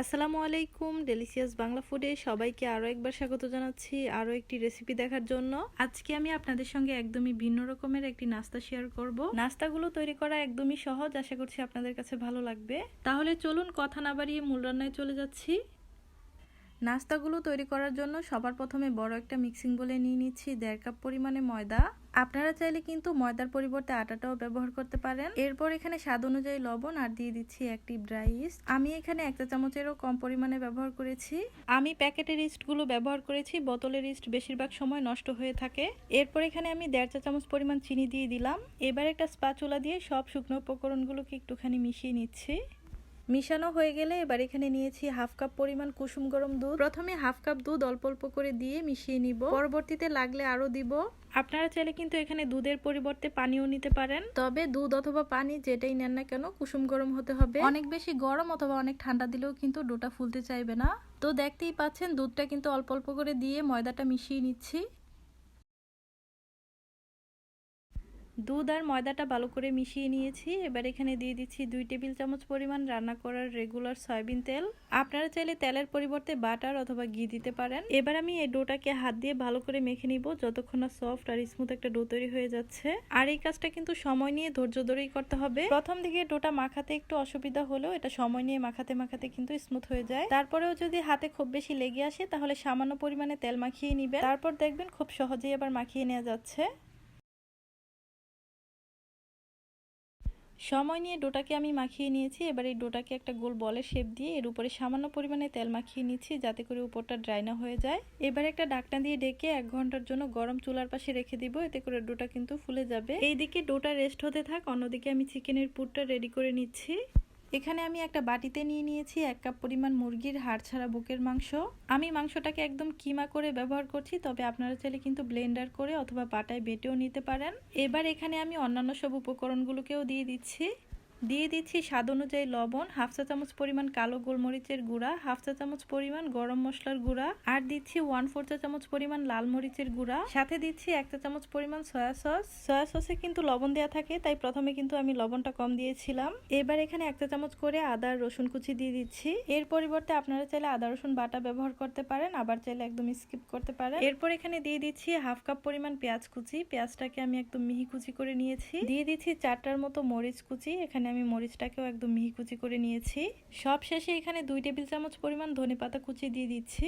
আসসালামু আলাইকুম ডেলিসিয়াস বাংলা ফুডে সবাইকে আরও একবার স্বাগত জানাচ্ছি আরও একটি রেসিপি দেখার জন্য। আজকে আমি আপনাদের সঙ্গে একদমই ভিন্ন রকমের একটি নাস্তা শেয়ার করব। নাস্তাগুলো তৈরি করা একদমই সহজ, আশা করছি আপনাদের কাছে ভালো লাগবে। তাহলে চলুন কথা না বাড়িয়ে মূল রান্নায় চলে যাচ্ছি। নাস্তাগুলো তৈরি করার জন্য সবার প্রথমে বড় একটা মিক্সিং বলে নিয়ে নিচ্ছি দেড় কাপ পরিমাণে ময়দা। আপনারা চাইলে কিন্তু ময়দার পরিবর্তে আটাটাও ব্যবহার করতে পারেন। এরপর এখানে স্বাদ অনুযায়ী লবণ আর দিয়ে দিচ্ছি একটি ব্রাইস আমি এখানে একটা চামচেরও কম পরিমাণে ব্যবহার করেছি। আমি প্যাকেটের ইস্টগুলো ব্যবহার করেছি, বোতলের ইস্ট বেশিরভাগ সময় নষ্ট হয়ে থাকে। এরপর এখানে আমি দেড় চা চামচ পরিমাণ চিনি দিয়ে দিলাম। এবার একটা স্পাচুলা দিয়ে সব শুকনো উপকরণগুলোকে একটুখানি মিশিয়ে নিচ্ছি। মিশানো হয়ে গেলে এবার এখানে নিয়েছি হাফ কাপ পরিমাণ কুসুম গরম দুধ। প্রথমে হাফ কাপ দুধ অল্প অল্প করে দিয়ে মিশিয়ে নিব। পরবর্তীতে লাগলে আরও দিব। আপনারা চাইলে কিন্তু এখানে দুধের পরিবর্তে পানিও নিতে পারেন। তবে দুধ অথবা পানি যেটাই নেন না কেন, কুসুম গরম হতে হবে। অনেক বেশি গরম অথবা অনেক ঠান্ডা দিলেও কিন্তু ডোটা ফুলতে চাইবে না। তো দেখতেই পাচ্ছেন, দুধটা কিন্তু অল্প অল্প করে দিয়ে ময়দাটা মিশিয়ে নিচ্ছি। দুধ আর ময়দাটা ভালো করে মিশিয়ে নিয়েছি। এবার এখানে দিয়ে দিচ্ছি দুই টেবিল চামচ পরিমাণ রান্না করার রেগুলার সয়াবিন তেল। আপনারা চাইলে তেলের পরিবর্তে বাটার অথবা ঘি দিতে পারেন। এবার আমি এই ডোটাকে হাত দিয়ে ভালো করে মেখে নিব, যতক্ষণ না সফট আর স্মুথ একটা ডো তৈরি হয়ে যাচ্ছে। আর এই কাজটা কিন্তু সময় নিয়ে ধৈর্য ধরেই করতে হবে। প্রথম দিকে ডোটা মাখাতে একটু অসুবিধা হলেও এটা সময় নিয়ে মাখাতে মাখাতে কিন্তু স্মুথ হয়ে যায়। তারপরেও যদি হাতে খুব বেশি লেগে আসে, তাহলে সামান্য পরিমাণে তেল মাখিয়ে নিবেন। তারপর দেখবেন খুব সহজেই আবার মাখিয়ে নেওয়া যাচ্ছে। সময় নিয়ে ডোটাকে আমি মাখিয়ে নিয়েছি। এবার এই ডোটাকে একটা গোল বলে শেপ দিয়ে এর উপরে সামান্য পরিমাণে তেল মাখিয়ে নিচ্ছি যাতে করে উপরটা ড্রাই না হয়ে যায়। এবার একটা ডাকনা দিয়ে ডেকে এক ঘণ্টার জন্য গরম চুলার পাশে রেখে দিব। এতে করে ডোটা কিন্তু ফুলে যাবে। এইদিকে ডোটা রেস্ট হতে থাক, অন্যদিকে আমি চিকেনের পুরটা রেডি করে নিচ্ছি। এখানে আমি একটা বাটিতে নিয়ে নিয়েছি এক কাপ পরিমাণ মুরগির হাড় ছাড়া বুকের মাংস। আমি মাংসটাকে একদম কিমা করে ব্যবহার করছি, তবে আপনারা চাইলে কিন্তু ব্লেন্ডার করে অথবা বাটায় বেটেও নিতে পারেন। এবার এখানে আমি অন্যান্য সব উপকরণগুলোকেও দিয়ে দিচ্ছি। দিয়ে দিচ্ছি স্বাদ অনুযায়ী লবণ, হাফ চা চামচ পরিমাণ কালো গোলমরিচের গুঁড়া, হাফ চা চামচ পরিমাণ গরম মশলার গুঁড়া, আর দিচ্ছি ওয়ান ফোর চা চামচ পরিমাণ লাল মরিচের গুঁড়া। সাথে দিচ্ছি এক চা চামচ পরিমাণ সয়া সস সয়া সসে কিন্তু লবণ দেওয়া থাকে, তাই প্রথমে কিন্তু আমি লবণটা কম দিয়েছিলাম। এবার এখানে এক চা চামচ করে আদা রসুন কুচি দিয়ে দিচ্ছি। এর পরিবর্তে আপনারা চাইলে আদা, রসুন, বাটা ব্যবহার করতে পারেন, আবার চাইলে একদম স্কিপ করতে পারেন। এরপর এখানে দিয়ে দিচ্ছি হাফ কাপ পরিমাণ পেঁয়াজ কুচি। পেঁয়াজটাকে আমি একদম মিহি কুচি করে নিয়েছি। দিয়ে দিচ্ছি চারটার মতো মরিচ কুচি। এখানে আমি মরিচটাকেও একদম মিহি কুচি করে নিয়েছি। সব শেষে এখানে দুই টেবিল চামচ পরিমাণ ধনে পাতা কুচি দিয়ে দিচ্ছি।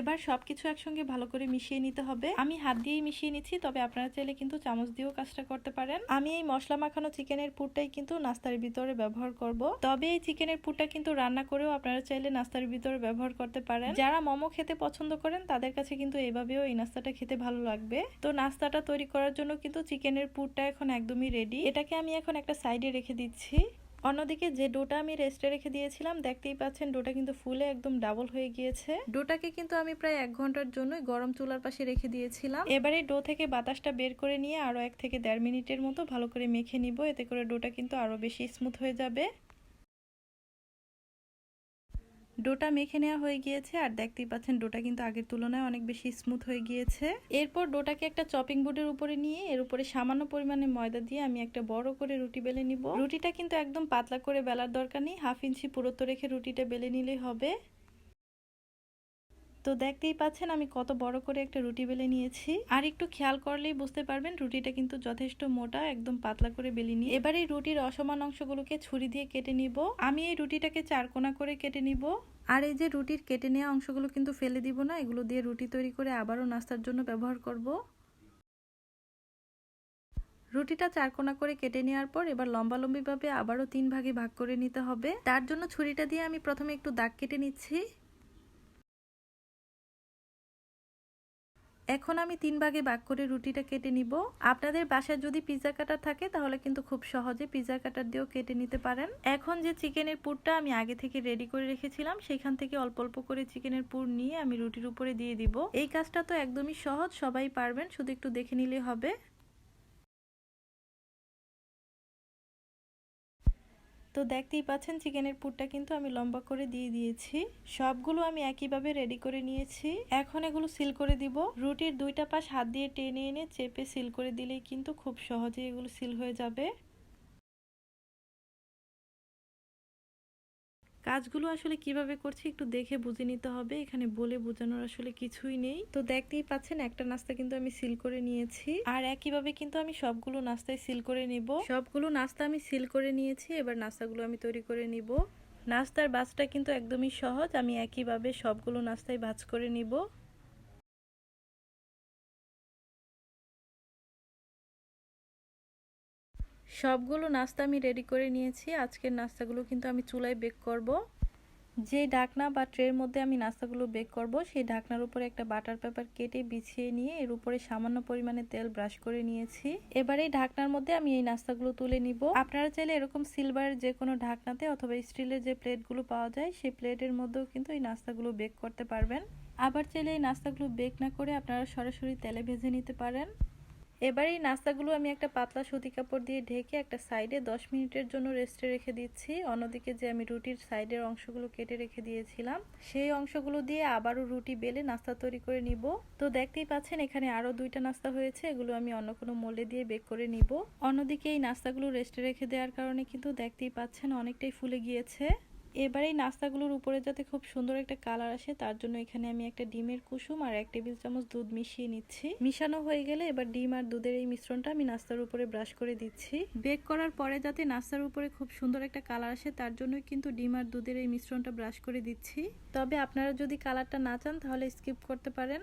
এবার সবকিছু একসঙ্গে ভালো করে মিশিয়ে নিতে হবে। আমি হাত দিয়েই মিশিয়ে নিচ্ছি, তবে আপনারা চাইলে কিন্তু চামচ দিয়েও কাজটা করতে পারেন। আমি এই মশলা মাখানো চিকেনের পুরটাই কিন্তু নাস্তার ভিতরে ব্যবহার করব। তবে এই চিকেনের পুরটা কিন্তু রান্না করেও আপনারা চাইলে নাস্তার ভিতরে ব্যবহার করতে পারেন। যারা মোমো খেতে পছন্দ করেন, তাদের কাছে কিন্তু এভাবেও এই নাস্তাটা খেতে ভালো লাগবে। তো নাস্তাটা তৈরি করার জন্য কিন্তু চিকেনের পুরটা এখন একদমই রেডি এটাকে আমি এখন একটা সাইডে রেখে দিচ্ছি। অন্যদিকে যে ডোটা আমি রেস্টে রেখে দিয়েছিলাম দেখতেই পাচ্ছেন ডোটা কিন্তু ফুলে একদম ডাবল হয়ে গিয়েছে। ডোটাকে কিন্তু আমি প্রায় এক ঘণ্টার জন্য গরম চুলার পাশে রেখে দিয়েছিলাম। এবারে ডো থেকে বাতাসটা বের করে নিয়ে আরও এক থেকে দেড় মিনিটের মতো ভালো করে মেখে নিব এতে করে ডোটা কিন্তু আরও বেশি স্মুথ হয়ে যাবে। ডোটা মেখে নেওয়া হয়ে গিয়েছে, আর দেখতেই পাচ্ছেন ডোটা কিন্তু আগের তুলনায় অনেক বেশি স্মুথ হয়ে গিয়েছে। এরপর ডোটাকে একটা চপিং বোর্ডের উপরে নিয়ে, এর উপরে সামান্য পরিমাণে ময়দা দিয়ে আমি একটা বড় করে রুটি বেলে নিব। রুটিটা কিন্তু একদম পাতলা করে বেলার দরকার নেই, হাফ ইঞ্চি পুরোত্ব রেখে রুটিটা বেলে নিলেই হবে। তো দেখতেই পাচ্ছেন আমি কত বড় করে একটা রুটি বেলে নিয়েছি। আর একটু খেয়াল করলেই বুঝতে পারবেন, রুটিটা কিন্তু যথেষ্ট মোটা, একদম পাতলা করে বেলে নিই এবার এই রুটির অসমান অংশগুলোকে ছুরি দিয়ে কেটে নিব। আমি এই রুটিটাকে চারকোনা করে কেটে নিব। আর এই যে রুটির কেটে নেওয়া অংশগুলো কিন্তু ফেলে দিব না, এগুলো দিয়ে রুটি তৈরি করে আবারও নাস্তার জন্য ব্যবহার করব। রুটিটা চারকোনা করে কেটে নেওয়ার পর এবার লম্বালম্বিভাবে আবারও তিন ভাগে ভাগ করে নিতে হবে। তার জন্য ছুরিটা দিয়ে আমি প্রথমে একটু দাগ কেটে নিচ্ছি। এখন আমি তিন ভাগে ভাগ করে রুটিটা কেটে নিব। আপনাদের বাসায় যদি পিজা কাটার থাকে, তাহলে কিন্তু খুব সহজে পিজা কাটার দিয়েও কেটে নিতে পারেন। এখন যে চিকেনের পুরটা আমি আগে থেকে রেডি করে রেখেছিলাম, সেখান থেকে অল্প অল্প করে চিকেনের পুর নিয়ে আমি রুটির উপরে দিয়ে দিব। এই কাজটা তো একদমই সহজ, সবাই পারবেন, শুধু একটু দেখে নিলে হবে। তো দেখতেই পাচ্ছেন চিকেনের পুরটা কিন্তু আমি লম্বা করে দিয়ে দিয়েছি। সবগুলো আমি একইভাবে রেডি করে নিয়েছি। এখন এগুলো সিল করে দিব। রুটির দুইটা পাশ হাত দিয়ে টেনে এনে চেপে সিল করে দিলেই কিন্তু খুব সহজে এগুলো সিল হয়ে যাবে। কাজগুলো আসলে কীভাবে করছি একটু দেখে বুঝে নিতে হবে। এখানে বলে বোঝানোর আসলে কিছুই নেই। তো দেখতেই পাচ্ছেন, একটা নাস্তা কিন্তু আমি সিল করে নিয়েছি। আর একইভাবে কিন্তু আমি সবগুলো নাস্তায় সিল করে নিব। সবগুলো নাস্তা আমি সিল করে নিয়েছি, এবার নাস্তাগুলো আমি তৈরি করে নিব। নাস্তার বাজটা কিন্তু একদমই সহজ, আমি একইভাবে সবগুলো নাস্তায় ভাজ করে নিব। সবগুলো নাস্তা আমি রেডি করে নিয়েছি। আজকের নাস্তাগুলো কিন্তু আমি চুলায় বেক করব। যে ঢাকনা বা ট্রের মধ্যে আমি নাস্তাগুলো বেক করব, সেই ঢাকনার উপরে একটা বাটার পেপার কেটে বিছিয়ে নিয়ে এর উপরে সামান্য পরিমাণে তেল ব্রাশ করে নিয়েছি। এবারে এই ঢাকনার মধ্যে আমি এই নাস্তাগুলো তুলে নিব। আপনারা চাইলে এরকম সিলভারের যে কোনো ঢাকনাতে অথবা স্টিলের যে প্লেটগুলো পাওয়া যায়, সেই প্লেটের মধ্যেও কিন্তু এই নাস্তাগুলো বেক করতে পারবেন। আবার চাইলে এই নাস্তাগুলো বেক না করে আপনারা সরাসরি তেলে ভেজে নিতে পারেন। এবার এই নাস্তাগুলো আমি একটা পাতলা সুতি কাপড় দিয়ে ঢেকে একটা সাইডে 10 মিনিটের জন্য রেস্টে রেখে দিচ্ছি। অন্যদিকে যে আমি রুটির সাইডের অংশগুলো কেটে রেখে দিয়েছিলাম, সেই অংশগুলো দিয়ে আবারও রুটি বেলে নাস্তা তৈরি করে নিব। তো দেখতেই পাচ্ছেন, এখানে আরও দুইটা নাস্তা হয়েছে, এগুলো আমি অন্য কোনো মোল্ডে দিয়ে বেক করে নিব। অন্যদিকে এই নাস্তাগুলো রেস্টে রেখে দেওয়ার কারণে কিন্তু দেখতেই পাচ্ছেন অনেকটাই ফুলে গিয়েছে। এবার এই নাস্তাগুলোর উপরে যাতে খুব সুন্দর একটা কালার আসে, তার জন্য এখানে আমি একটা ডিমের কুসুম আর এক টেবিল চামচ দুধ মিশিয়ে নিচ্ছি। মিশানো হয়ে গেলে এবার ডিম আর দুধের এই মিশ্রণটা আমি নাস্তার উপরে ব্রাশ করে দিচ্ছি। বেক করার পরে যাতে নাস্তার উপরে খুব সুন্দর একটা কালার আসে, তার জন্যই কিন্তু ডিম আর দুধের এই মিশ্রণটা ব্রাশ করে দিচ্ছি। তবে আপনারা যদি কালারটা না চান, তাহলে স্কিপ করতে পারেন।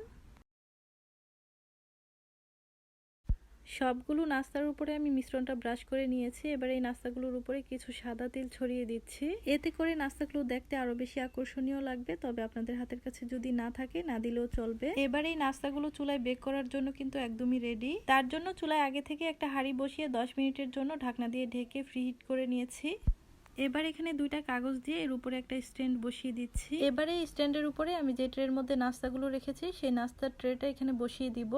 সবগুলো নাস্তার উপরে আমি মিশ্রণটা ব্রাশ করে নিয়েছি। এবার এই নাস্তাগুলোর উপরে কিছু সাদা তেল ছড়িয়ে দিচ্ছি। এতে করে নাস্তাগুলো দেখতে আরও বেশি আকর্ষণীয় লাগবে। তবে আপনাদের হাতের কাছে যদি না থাকে, না দিলেও চলবে। এবার এই নাস্তাগুলো চুলায় বেক করার জন্য কিন্তু একদমই রেডি তার জন্য চুলায় আগে থেকে একটা হাঁড়ি বসিয়ে দশ মিনিটের জন্য ঢাকনা দিয়ে ঢেকে ফ্রি হিট করে নিয়েছি। এবার এখানে দুইটা কাগজ দিয়ে এর উপরে একটা স্ট্যান্ড বসিয়ে দিচ্ছি। এবারে এই স্ট্যান্ডের উপরে আমি যে ট্রের মধ্যে নাস্তাগুলো রেখেছি, সেই নাস্তার ট্রেটা এখানে বসিয়ে দিব।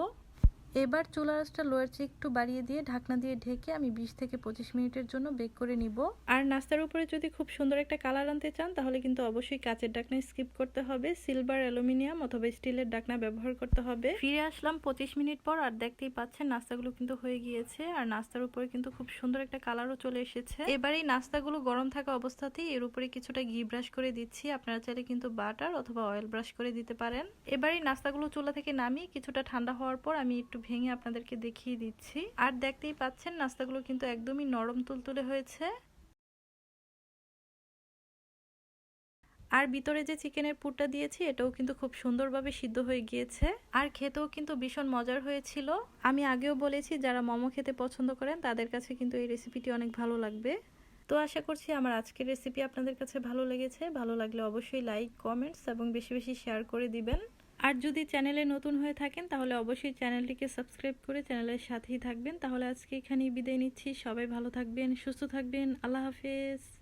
এবার চুলা আঁচটা লোয়ার চেয়ে একটু বাড়িয়ে দিয়ে ঢাকনা দিয়ে ঢেকে আমি বিশ থেকে পঁচিশ মিনিটের জন্য বেক করে নিব। আর নাস্তার উপরে যদি খুব সুন্দর একটা কালার আনতে চান তাহলে কিন্তু অবশ্যই কাচের ডাকনা স্কিপ করতে হবে সিলভার অ্যালুমিনিয়াম অথবা স্টিলের ডাকনা ব্যবহার করতে হবে। ফিরে আসলাম পঁচিশ মিনিট পর আর দেখতেই পাচ্ছেন নাস্তাগুলো কিন্তু হয়ে গিয়েছে আর নাস্তার উপরে কিন্তু খুব সুন্দর একটা কালারও চলে এসেছে। এবার এই নাস্তাগুলো গরম থাকা অবস্থাতেই এর উপরে কিছুটা ঘি ব্রাশ করে দিচ্ছি। আপনারা চাইলে কিন্তু বাটার অথবা অয়েল ব্রাশ করে দিতে পারেন। এবার এই নাস্তাগুলো চুলা থেকে নামিয়ে কিছুটা ঠান্ডা হওয়ার পর আমি একটু ভেঙে আপনাদেরকে দেখিয়ে দিচ্ছি। আর দেখতেই পাচ্ছেন, নাস্তাগুলো কিন্তু একদমই নরম তুলতুলে হয়েছে। আর ভিতরে যে চিকেনের পুরটা দিয়েছি, এটাও কিন্তু খুব সুন্দরভাবে সিদ্ধ হয়ে গিয়েছে। আর খেতেও কিন্তু ভীষণ মজার হয়েছিল। আমি আগেও বলেছি, যারা মোমো খেতে পছন্দ করেন, তাদের কাছে কিন্তু এই রেসিপিটি অনেক ভালো লাগবে। তো আশা করছি আমার আজকের রেসিপি আপনাদের কাছে ভালো লেগেছে। ভালো লাগলে অবশ্যই লাইক কমেন্টস এবং বেশি বেশি শেয়ার করে দিবেন। আর যদি চ্যানেলে নতুন হয়ে থাকেন, তাহলে অবশ্যই চ্যানেলটিকে সাবস্ক্রাইব করে চ্যানেলের সাথেই থাকবেন। তাহলে আজকে এখানেই বিদায় নিচ্ছি। সবাই ভালো থাকবেন, সুস্থ থাকবেন। আল্লাহ হাফেজ।